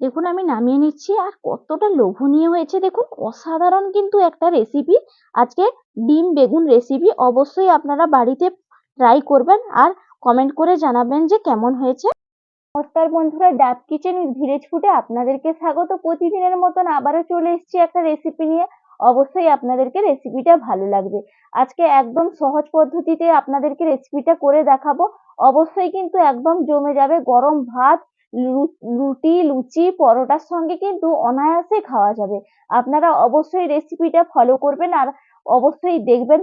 দেখুন, আমি নামিয়ে নিচ্ছি। আর কতটা লোভনীয় হয়েছে দেখুন, অসাধারণ কিন্তু একটা রেসিপি আজকে ডিম বেগুন রেসিপি অবশ্যই আপনারা বাড়িতে ট্রাই করবেন আর কমেন্ট করে জানাবেন যে কেমন হয়েছে। নমস্কার বন্ধুরা ডাব কিচেন ভিলেজ ফুডে আপনাদেরকে স্বাগত। প্রতিদিনের মতন আবারও চলে এসেছি একটা রেসিপি নিয়ে। অবশ্যই আপনাদেরকে রেসিপিটা ভালো লাগবে। আজকে একদম সহজ পদ্ধতিতে আপনাদেরকে রেসিপিটা করে দেখাবো। অবশ্যই কিন্তু একদম জমে যাবে গরম ভাত রুটি, লুচি, পরোটার সঙ্গে কিন্তু অনায়াসে খাওয়া যাবে। আপনারা অবশ্যই রেসিপিটা ফলো করবেন আর অবশ্যই দেখবেন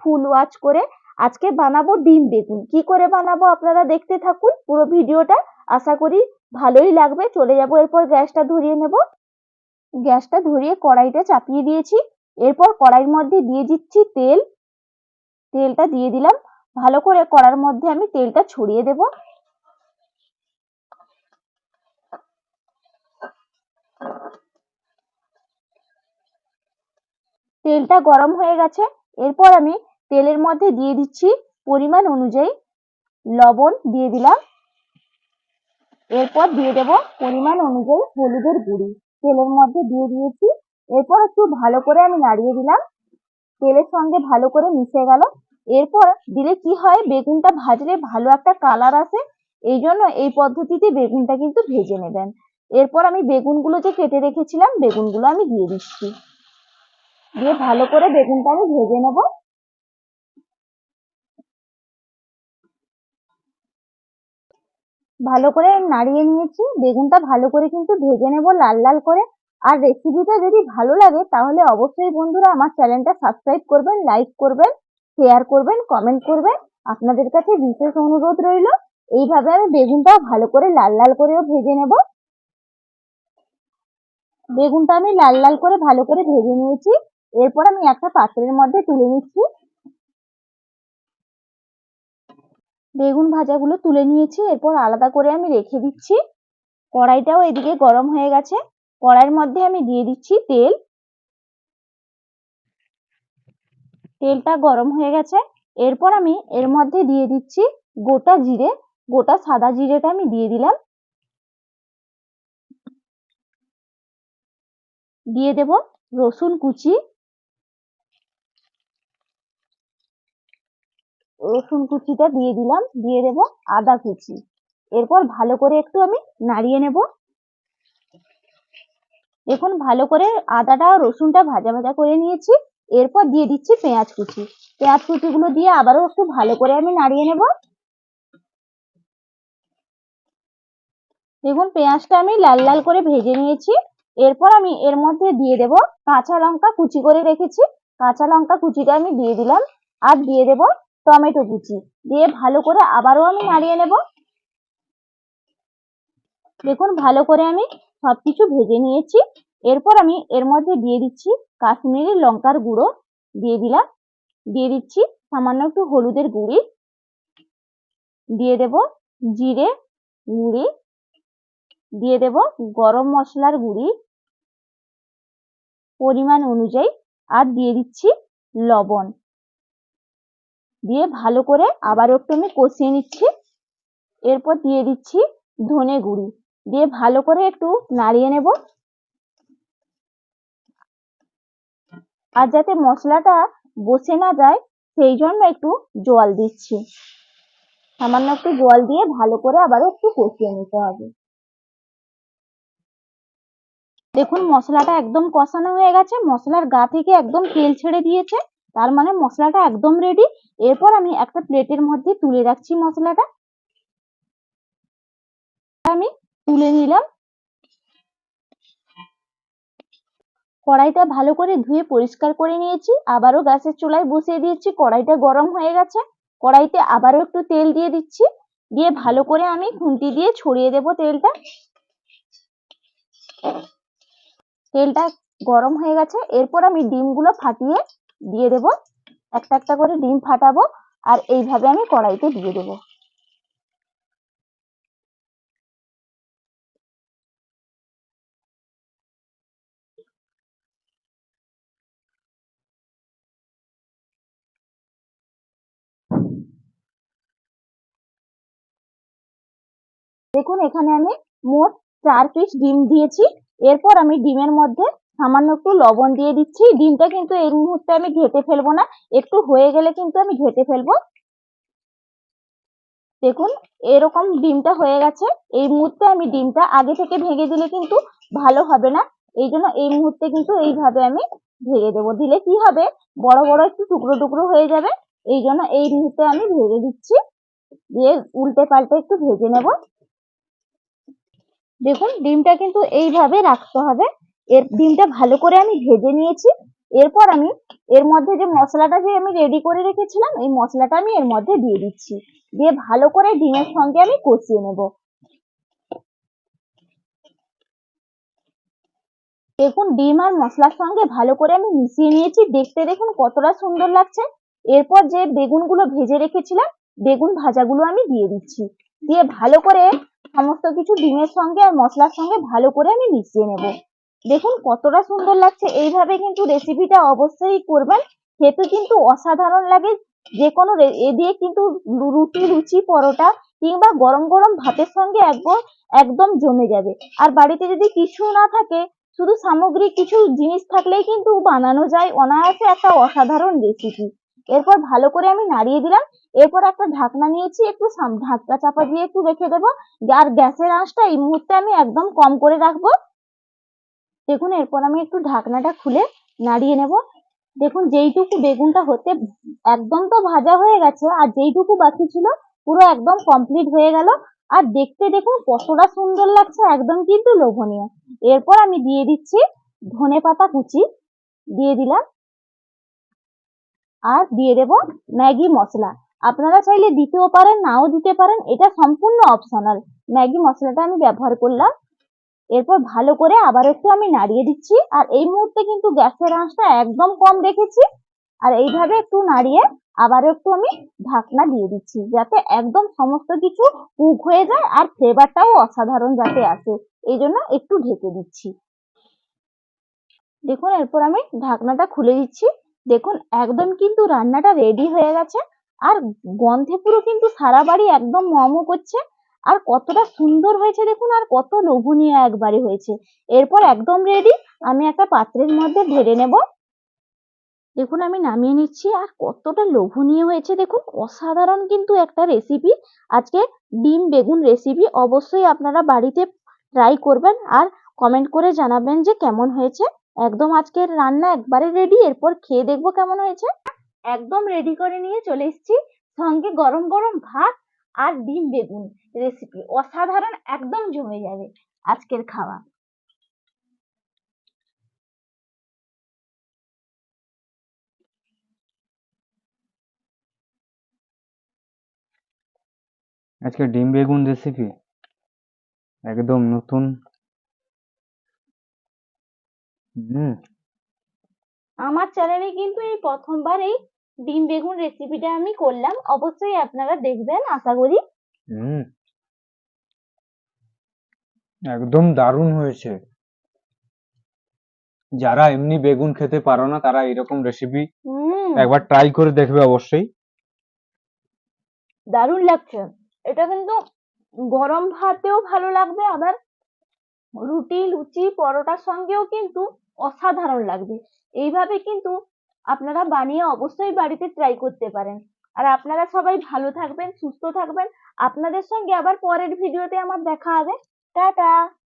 ফুল ওয়াচ করে আজকে বানাবো ডিম বেগুন। কি করে বানাবো আপনারা দেখতে থাকুন পুরো ভিডিওটা। আশা করি ভালোই লাগবে। চলে যাব, এরপর গ্যাসটা ধরিয়ে নেব। গ্যাসটা ধরিয়ে কড়াইটা চাপিয়ে দিয়েছি। এরপর কড়াইয়ের মধ্যে দিয়ে দিচ্ছি তেল। তেলটা দিয়ে দিলাম। ভালো করে কড়ার মধ্যে আমি তেলটা ছড়িয়ে দেব। তেলটা গরম হয়ে গেছে। এরপর আমি তেলের মধ্যে দিয়ে দিচ্ছি পরিমাণ অনুযায়ী লবণ দিয়ে দিলাম। এরপর দিয়ে দেব পরিমাণ অনুযায়ী হলুদের গুঁড়ি। তেলের মধ্যে দিয়ে দিয়েছি। এরপর একটু ভালো করে আমি নাড়িয়ে দিলাম। তেলের সঙ্গে ভালো করে মিশে গেল। এরপর দিলে কি হয়, বেগুনটা ভাজলে ভালো একটা কালার আসে। এই জন্য এই পদ্ধতিতে বেগুনটা কিন্তু ভেজে নেবেন। এরপর আমি বেগুনগুলো যে কেটে রেখেছিলাম, বেগুনগুলো আমি দিয়ে দিচ্ছি। দিয়ে ভালো করে বেগুনটা আমি ভেজে নেব। ভালো করে নাড়িয়ে নিয়েছি। বেগুনটা ভালো করে কিন্তু ভেজে নেব লাল লাল করে। আর রেসিপিটা যদি ভালো লাগে, তাহলে অবশ্যই বন্ধুরা আমার চ্যানেলটা সাবস্ক্রাইব করবেন লাইক করবেন শেয়ার করবেন কমেন্ট করবেন। আপনাদের কাছে বিশেষ অনুরোধ রইল, এইভাবে আমি বেগুনটা ভালো করে লাল লাল করেও ভেজে নেব। বেগুনটা আমি লাল লাল করে ভালো করে ভেজে নিয়েছি। এরপর আমি একটা পাত্রের মধ্যে তুলে নিচ্ছি। বেগুন ভাজাগুলো তুলে নিয়েছি, এরপর আলাদা করে আমি রেখে দিচ্ছি। কড়াইটাও এদিকে গরম হয়ে গেছে। কড়াইয়ের মধ্যে আমি দিয়ে দিচ্ছি তেল। তেলটা গরম হয়ে গেছে। এরপর আমি এর মধ্যে দিয়ে দিচ্ছি গোটা জিরে, গোটা সাদা জিরেটা আমি দিয়ে দিলাম। দিয়ে দেব রসুন কুচি। রসুন কুচিটা দিয়ে দিলাম, দিয়ে দেবো আদা কুচি। এরপর ভালো করে একটু আমি নাড়িয়ে নেব। দেখুন, ভালো করে আদাটা, রসুনটা ভাজা ভাজা করে নিয়েছি। এরপর দিয়ে দিচ্ছি পেঁয়াজ কুচি। পেঁয়াজ কুচিগুলো দিয়ে আবারও একটু ভালো করে আমি নাড়িয়ে নেব। দেখুন, পেঁয়াজটা আমি লাল লাল করে ভেজে নিয়েছি। এরপর আমি এর মধ্যে দিয়ে দেব কাঁচা লঙ্কা কুচি করে রেখেছি। কাঁচা লঙ্কা কুচিটা আমি দিয়ে দিলাম। আর দিয়ে দেব টমেটো কুচি। দিয়ে ভালো করে আবারও আমি নাড়িয়ে নেব। দেখুন, ভালো করে আমি সবকিছু ভেজে নিয়েছি। এরপর আমি এর মধ্যে দিয়ে দিচ্ছি কাশ্মীরি লঙ্কার গুঁড়ো দিয়ে দিলাম। দিয়ে দিচ্ছি সামান্য একটু হলুদের গুঁড়ি। দিয়ে দেব জিরে গুঁড়ি। দিয়ে দেব গরম মশলার গুঁড়ি। পরিমাণ অনুযায়ী। আর দিয়ে দিচ্ছি লবণ। দিয়ে ভালো করে আবার একটু আমি কষিয়ে নিচ্ছি। এরপর দিয়ে দিচ্ছি ধনে গুঁড়ি। দিয়ে ভালো করে একটু নাড়িয়ে নেব। আর যাতে মশলাটা বসে না যায়, সেই জন্য একটু জল দিচ্ছি। সামান্য একটু জল দিয়ে ভালো করে আবার একটু কষিয়ে নিতে হবে। দেখুন, মশলাটা একদম কষানো হয়ে গেছে। মশলার গা থেকে একদম তেল ছেড়ে দিয়েছে। তার মানে মশলাটা একদম রেডি এরপর আমি একটা প্লেটের মধ্যে তুলে রাখছি মশলাটা। আমি তুলে নিলাম। কড়াইটা ভালো করে ধুয়ে পরিষ্কার করে নিয়েছি। আবারও গ্যাসের চুলায় বসিয়ে দিয়েছি। কড়াইটা গরম হয়ে গেছে। কড়াইতে আবারও একটু তেল দিয়ে দিচ্ছি। দিয়ে ভালো করে আমি খুন্তি দিয়ে ছড়িয়ে দেব তেলটা। তেলটা গরম হয়ে গেছে। এরপর আমি ডিমগুলো ফাটিয়ে দিয়ে দেব। একটা একটা করে ডিম ফাটাবো আর এইভাবে আমি কড়াইতে দিয়ে দেবো। দেখুন, এখানে আমি মোট চার পিস ডিম দিয়েছি। এরপর আমি ডিমের মধ্যে সামান্য একটু লবণ দিয়ে দিচ্ছি। ডিমটা কিন্তু এই মুহূর্তে আমি ঘেটে ফেলব না। একটু হয়ে গেলে কিন্তু আমি ঘেটে ফেলব। দেখুন, এরকম ডিমটা হয়ে গেছে। এই মুহূর্তে আমি ডিমটা আগে থেকে ভেঙে দিলে কিন্তু ভালো হবে না। এই জন্য এই মুহূর্তে কিন্তু এইভাবে আমি ভেঙে দেবো। দিলে কি হবে? বড় বড় একটু টুকরো টুকরো হয়ে যাবে। এই জন্য এই মুহূর্তে আমি ভেঙে দিচ্ছি। দিয়ে উল্টে পাল্টে একটু ভেজে নেব। দেখুন, ডিমটা কিন্তু এইভাবে রাখতে হবে। এর ডিমটা ভালো করে আমি ভেজে নিয়েছি। এরপর আমি এর মধ্যে যে মশলাটা যে আমি রেডি করে রেখেছিলাম, এই মশলাটা আমি এর মধ্যে দিয়ে দিচ্ছি। দিয়ে ভালো করে ডিমের সঙ্গে আমি কষিয়ে নেব। দেখুন, ডিম আর মশলার সঙ্গে ভালো করে আমি মিশিয়ে নিয়েছি। দেখতে দেখুন কতটা সুন্দর লাগছে। এরপর যে বেগুনগুলো ভেজে রেখেছিলাম, বেগুন ভাজাগুলো আমি দিয়ে দিচ্ছি। দিয়ে ভালো করে সমস্ত কিছু ডিমের সঙ্গে আর মশলার সঙ্গে ভালো করে আমি মিশিয়ে নেব। দেখুন কতটা সুন্দর লাগছে। এইভাবে কিন্তু রেসিপিটা অবশ্যই করবেন। খেতে কিন্তু অসাধারণ লাগে। যে কোনো এ দিয়ে কিন্তু রুটি, লুচি, পরোটা কিংবা গরম গরম ভাতের সঙ্গে একদম একদম জমে যাবে। আর বাড়িতে যদি কিছু না থাকে, শুধু সামগ্রিক কিছু জিনিস থাকলেই কিন্তু বানানো যায়। অনায়াসে একটা অসাধারণ রেসিপি এরপর ভালো করে আমি নাড়িয়ে দিলাম। এরপর একটা ঢাকনা নিয়েছি, একটু ঢাকনা চাপা দিয়ে একটু রেখে দেবো। আর গ্যাসের আঁচটা এই মুহূর্তে আমি একদম কম করে রাখব। দেখুন, এরপর আমি একটু ঢাকনাটা খুলে নাড়িয়ে নেব। দেখুন, যেইটুকু বেগুনটা হতে একদম তো ভাজা হয়ে গেছে, আর যেইটুকু বাকি ছিল পুরো একদম কমপ্লিট হয়ে গেল। আর দেখতে দেখুন কতটা সুন্দর লাগছে, একদম কিন্তু লোভনীয়। এরপর আমি দিয়ে দিচ্ছি ধনে পাতা কুচি, দিয়ে দিলাম। আর দিয়ে দেব ম্যাগি মশলা। আপনারা চাইলে দিতেও পারেন, নাও দিতে পারেন, এটা সম্পূর্ণ অপশনাল ম্যাগি মশলাটা আমি ব্যবহার করলাম। এরপর ভালো করে আবার একটু আমি নাড়িয়ে দিচ্ছি। আর এই মুহূর্তে কিন্তু গ্যাসের আঁচটা একদম কম রেখেছি। আর এইভাবে একটু নাড়িয়ে আবার একটু আমি ঢাকনা দিয়ে দিচ্ছি, যাতে একদম সমস্ত কিছু কুক হয়ে যায় আর ফ্লেভারটাও অসাধারণ যাতে আসে। এই জন্য একটু ঢেকে দিচ্ছি। দেখুন, এরপর আমি ঢাকনাটা খুলে দিচ্ছি। দেখুন, একদম কিন্তু রান্নাটা রেডি হয়ে গেছে। আর গন্ধে পুরো কিন্তু সারা বাড়ি একদম মমো করছে। আর কতটা সুন্দর হয়েছে দেখুন, আর কত লোভনীয় একবারে হয়েছে। এরপর একদম রেডি আমি একটা পাত্রের মধ্যে ঢেলে নেব। দেখুন, আমি নামিয়ে নিচ্ছি, আর কতটা লোভনীয় হয়েছে দেখুন, অসাধারণ কিন্তু একটা রেসিপি আজকে ডিম বেগুন রেসিপি অবশ্যই আপনারা বাড়িতে ট্রাই করবেন, আর কমেন্ট করে জানাবেন যে কেমন হয়েছে। একদম আজকের রান্না একবারে রেডি এরপর খেয়ে দেখব কেমন হয়েছে। একদম রেডি করে নিয়ে চলে এসেছি। সঙ্গে গরম গরম ভাত আর ডিম বেগুন রেসিপি অসাধারণ একদম জমে যাবে আজকের খাওয়া। আজকে ডিম বেগুন রেসিপি একদম নতুন। হুম। আমার চ্যানেলে কিন্তু এই প্রথমবার এই ডিম বেগুন রেসিপিটা আমি করলাম। অবশ্যই আপনারা দেখবেন আশা করি। হুম। একদম দারুণ হয়েছে। যারা এমনি বেগুন খেতে পারো না তারা এরকম রেসিপি একবার ট্রাই করে দেখবে অবশ্যই। দারুণ লাগছে। এটা কিন্তু গরম ভাতেও ভালো লাগবে আবার রুটি লুচি পরোটার সঙ্গেও কিন্তু অসাধারণ লাগবে। এইভাবে কিন্তু আপনারা বানিয়ে অবশ্যই বাড়িতে ট্রাই করতে পারেন। আর আপনারা সবাই ভালো থাকবেন, সুস্থ থাকবেন। আপনাদের সঙ্গে আবার পরের ভিডিওতে আমার দেখা হবে। টাটা!